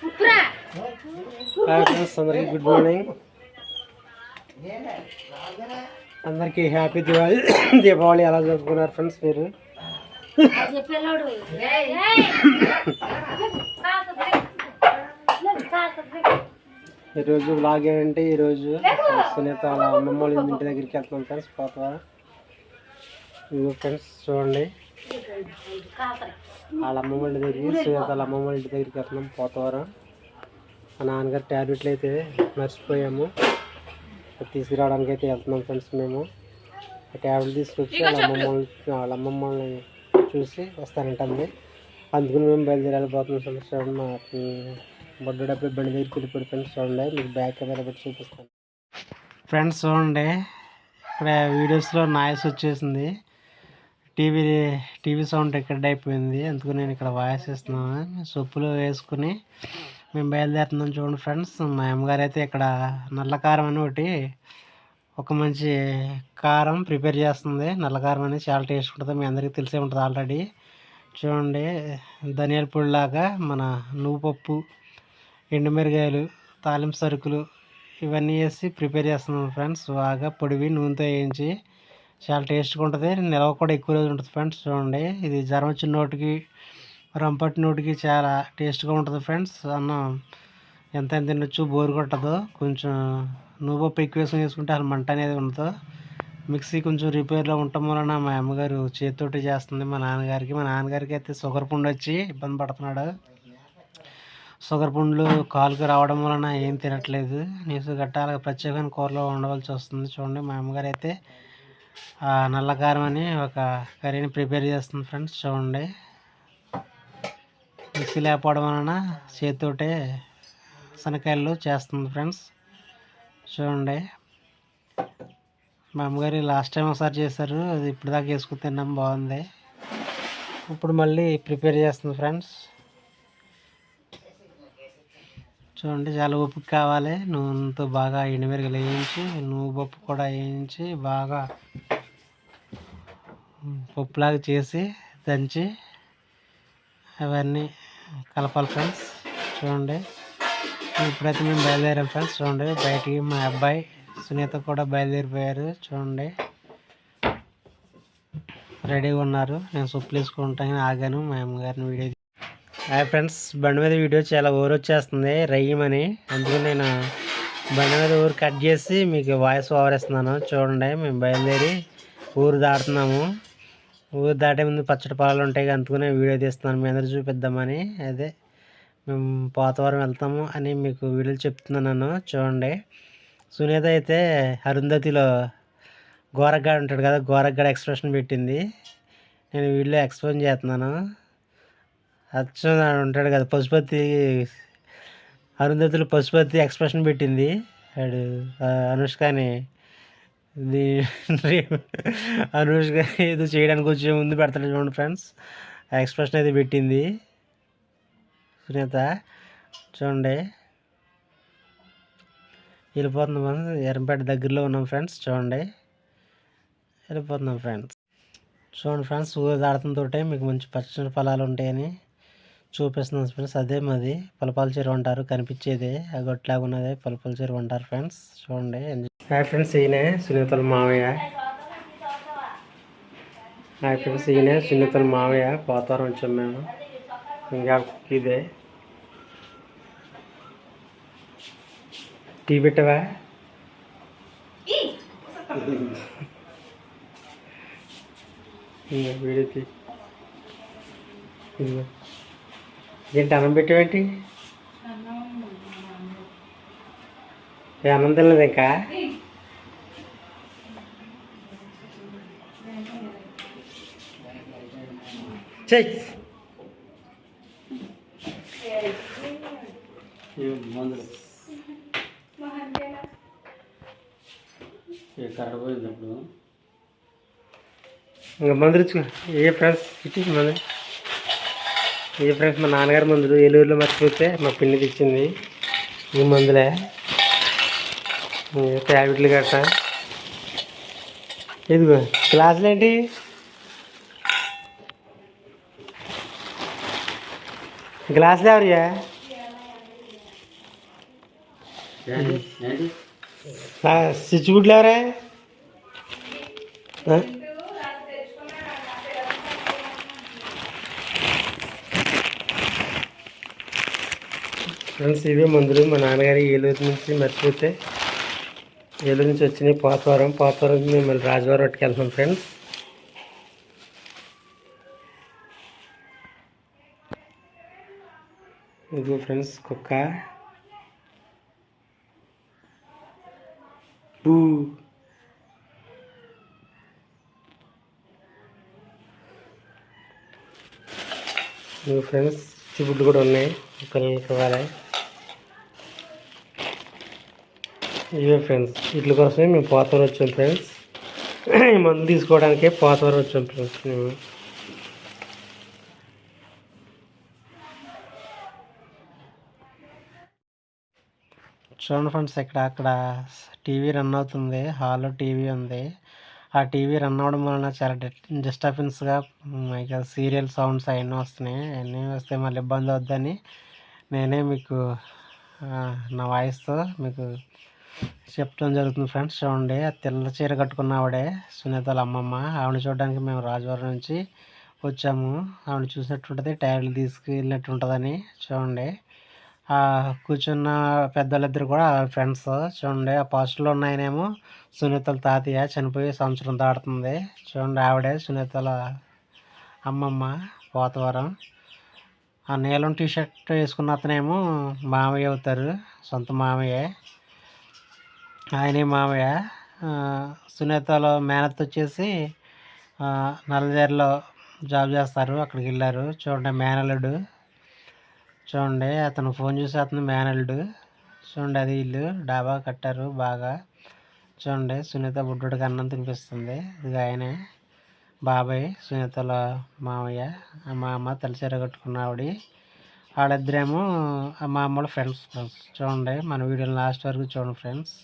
Hi friends అందరికీ good morning అందరికీ happy Diwali Deepavali ఎలా జరుపుకున్నారు ఫ్రెండ్స్ మీరు? ఈరోజు బ్లాగ్ ఏంటంటే ఈరోజు సునీత వాళ్ళ అమ్మమ్మ వాళ్ళ ఇంటి దగ్గరికి వెళ్తున్నాం ఫ్రెండ్స్ ఇదిగో ఫ్రెండ్స్ చూడండి. వాళ్ళ అమ్మమ్మ వాళ్ళ దగ్గరికి సునీత వాళ్ళ అమ్మమ్మ వాళ్ళ ఇంటి దగ్గరికి వెళ్తున్నాం పోతవారం. మా నాన్నగారు ట్యాబ్లెట్లు అయితే మర్చిపోయాము. అది తీసుకురావడానికి అయితే వెళ్తున్నాం ఫ్రెండ్స్ మేము. ఆ ట్యాబ్లెట్ తీసుకొచ్చి వాళ్ళ అమ్మమ్మ వాళ్ళ అమ్మమ్మ వాళ్ళని చూసి వస్తానంటుంది. అందుకని మేము బయలుదేరి వెళ్ళిపోతున్నాం ఫ్రెండ్స్ చూడండి మా బొడ్డు డబ్బు బండి దగ్గరికి వెళ్ళిపోయి ఫ్రెండ్స్ చూడండి మీకు బ్యాక్ కెమెరా పెట్టి చూపిస్తాను. ఫ్రెండ్స్ చూడండి ఇక్కడ వీడియోస్లో నాయిస్ వచ్చేసింది. టీవీ టీవీ సౌండ్ రికార్డ్ అయిపోయింది. అందుకు నేను ఇక్కడ వాయిస్ ఇస్తున్నాను సొప్పులు వేసుకుని మేము బయలుదేరుతున్నాం చూడండి ఫ్రెండ్స్. మా అమ్మగారు అయితే ఇక్కడ నల్ల కారం అని ఒకటి ఒక మంచి కారం ప్రిపేర్ చేస్తుంది. నల్ల కారం అనేది చాలా టేస్ట్ ఉంటుంది. మీ అందరికీ తెలిసే ఉంటుంది ఆల్రెడీ. చూడండి ధనియాల పొడిలాగా మన నువ్వు పప్పు ఎండుమిరగాయలు తాలింపు సరుకులు ఇవన్నీ వేసి ప్రిపేర్ చేస్తున్నాం ఫ్రెండ్స్. బాగా పొడివి నూనెతో వేయించి చాలా టేస్ట్గా ఉంటుంది. నిల్వ కూడా ఎక్కువ రోజులు ఉంటుంది ఫ్రెండ్స్ చూడండి. ఇది జ్వరం వచ్చిన నోటికి రంపట్టి నోటికి చాలా టేస్ట్గా ఉంటుంది ఫ్రెండ్స్. అన్నం ఎంత ఎంత తినొచ్చు బోరు కొట్టదు. కొంచెం నువ్వు ఎక్కువ వేసుకుని వేసుకుంటే అసలు మంట అనేది ఉండదు. మిక్సీ కొంచెం రిపేర్లో ఉండటం వలన మా అమ్మగారు చేతితోటి చేస్తుంది. మా నాన్నగారికి మా నాన్నగారికి అయితే షుగర్ పుండు వచ్చి ఇబ్బంది పడుతున్నాడు. షుగర్ పుండ్లు కాలుకి రావడం వలన ఏం తినట్లేదు. నీసు గట్ట అలాగే ప్రత్యేకమైన కూరలో ఉండవలసి వస్తుంది. చూడండి మా అమ్మగారు అయితే ఆ నల్ల కారం అని ఒక కర్రీని ప్రిపేర్ చేస్తుంది ఫ్రెండ్స్ చూడండి. మిక్సీ లేకపోవడం వలన చేతితోటే శనకాయలు చేస్తుంది ఫ్రెండ్స్ చూడండి. మా అమ్మగారు లాస్ట్ టైం ఒకసారి చేశారు అది ఇప్పుడు దాకా వేసుకుని తిన్నాం బాగుంది. ఇప్పుడు మళ్ళీ ప్రిపేర్ చేస్తుంది ఫ్రెండ్స్. చూడండి చాలా ఉప్పు కావాలి నూనెతో బాగా ఎండుమిరగలు వేయించి నువ్వు పప్పు కూడా వేయించి బాగా పప్పులాగా చేసి దంచి అవన్నీ కలపాలి ఫ్రెండ్స్. చూడండి. ఇప్పుడైతే మేము బయలుదేరాం ఫ్రెండ్స్. చూడండి. బయటికి మా అబ్బాయి సునీత కూడా బయలుదేరిపోయారు. చూడండి. రెడీగా ఉన్నారు. నేను సొప్పులు వేసుకుంటాను ఆగాను. మా అమ్మగారిని వీడియో హాయ్ ఫ్రెండ్స్. బండి మీద వీడియో చాలా ఓవర్ వచ్చేస్తుంది. రయ్యమని. అందుకని నేను బండి మీద ఊరు కట్ చేసి మీకు వాయిస్ ఓవర్ ఇస్తున్నాను చూడండి. మేము బయలుదేరి ఊరు దాటుతున్నాము. ఊరు దాటే ముందు పచ్చడి పొలాలు ఉంటాయి అందుకునే అందుకనే వీడియో తీస్తున్నాను. మీ అందరూ చూపిద్దామని. అదే మేము పోతవరం వెళ్తాము అని మీకు వీడియోలు చెప్తున్నాను. చూడండి. సునీత అయితే అరుంధతిలో గోరగ్గాడు ఉంటాడు కదా గోరగ్గాడ ఎక్స్ప్రెషన్ పెట్టింది. నేను వీడియో ఎక్స్ప్లెయిన్ చేస్తున్నాను. అచ్చం ఉంటాడు కదా పశుపతి అరుంధతిలో పశుపతి ఎక్స్ప్రెషన్ పెట్టింది. వాడు ఆ, అనుష్కని ఇది గారు ఏదో చేయడానికి వచ్చే ముందు పెడతాడు చూడండి ఫ్రెండ్స్. ఎక్స్ప్రెషన్ అయితే పెట్టింది. సునీత చూడండి. వెళ్ళిపోతున్నాం మనం. ఎర్రంపేట దగ్గరలో ఉన్నాం ఫ్రెండ్స్ చూడండి. వెళ్ళిపోతున్నాం ఫ్రెండ్స్. చూడండి ఫ్రెండ్స్ ఊరు దాడుతుంటే మీకు మంచి పచ్చని పొలాలు ఉంటాయని చూపిస్తున్నాం ఫ్రెండ్స్. అదే మాది. పలపాల చెరువు అంటారు. కనిపించేది. ఆ గొట్లాగా ఉన్నది పలపాల చెరువు అంటారు ఫ్రెండ్స్. చూడండి. హాయ్ ఫ్రెండ్స్ ఈయనే సునీతల మావయ్య హాయ్ ఫ్రెండ్స్ ఈయనే సునీతల మావయ్య పోతారం వచ్చాం మేము ఇంకా ఇదే టీ పెట్టవా ఏంటి అన్నం పెట్టావేంటి ఏ అన్నం తినలేదు ఇంకా చెయ్ మందులు కరెక్ట్ పోయింది అప్పుడు ఇంకా మందులు ఇచ్చుకో. ఏ ఫ్రెండ్స్? ఇచ్చి మందులు ఏ ఫ్రెండ్స్? మా నాన్నగారి మందులు ఏలూరులో మర్చిపోతే మా పిన్ని తెచ్చింది. ఈ మందులే. ట్యాబ్లెట్లు గట్ట ఇదిగో గ్లాసులు ఏంటి గ్లాసులు ఎవరియా స్విచ్ గుడ్లు ఎవరే? ఫ్రెండ్స్ ఇవే మందులు. మా నాన్నగారి ఏలూరు నుంచి మర్చిపోతే ఏలూరు నుంచి వచ్చినాయి. పోతవరం పోతవరం మేము మళ్ళీ రాజవారం పట్టుకెళ్తున్నాం ఫ్రెండ్స్. ఇదిగో ఫ్రెండ్స్ కుక్క. బూ. ఇదిగో ఫ్రెండ్స్ చిబుడ్లు కూడా ఉన్నాయి పిల్లలకి ఇవ్వాలి. ఇవే ఫ్రెండ్స్ వీటి కోసమే మేము పోతవరం వచ్చాం ఫ్రెండ్స్. మందు తీసుకోవడానికే పోతవరం వచ్చాం ఫ్రెండ్స్ మేము. చూడండి ఫ్రెండ్స్ ఇక్కడ అక్కడ టీవీ రన్ అవుతుంది హాల్లో టీవీ ఉంది. ఆ టీవీ రన్ అవ్వడం వలన చాలా డిస్టర్బెన్స్గా ఇక సీరియల్ సౌండ్స్ అవన్నీ వస్తున్నాయి. అవన్నీ వస్తే మళ్ళీ ఇబ్బంది అవుద్దని నేనే మీకు నా వాయిస్తో మీకు చెప్పడం జరుగుతుంది ఫ్రెండ్స్. చూడండి ఆ తెల్ల చీర కట్టుకున్న ఆవిడే సునీతల అమ్మమ్మ. ఆవిడ చూడడానికి మేము రాజవారం నుంచి వచ్చాము. ఆవిడ చూసినట్టుంటుంది టైర్లు తీసుకెళ్ళినట్టు ఉంటుందని చూడండి. కూర్చున్న పెద్దలిద్దరు కూడా ఫ్రెండ్స్. చూడండి ఆ పోస్టర్లో ఉన్నాయనేమో సునీతల తాతయ్య చనిపోయి సంవత్సరం దాటుతుంది. చూడండి ఆవిడే సునీతల అమ్మమ్మ పోతవరం ఆ నీలం టీ షర్ట్ వేసుకున్న అతనేమో మామయ్య అవుతారు సొంత మామయ్య. ఆయన మామయ్య. సునీతలో మేనత్ వచ్చేసి నల్లదేరిలో జాబ్ చేస్తారు అక్కడికి వెళ్ళారు. చూడండి మేనల్లుడు. చూడండి అతను ఫోన్ చూసి అతను మేనల్డు. చూడండి అది ఇల్లు. డాబా కట్టారు బాగా. చూడండి సునీత బుడ్డుడికి అన్నం తినిపిస్తుంది. ఇది ఆయనే. బాబాయ్ సునీతల మామయ్య ఆ మా అమ్మ తలచీర కట్టుకున్న ఆవిడ. వాళ్ళిద్దరేమో మా అమ్మల ఫ్రెండ్స్. ఫ్రెండ్స్ చూడండి మన వీడియోని లాస్ట్ వరకు చూడండి ఫ్రెండ్స్.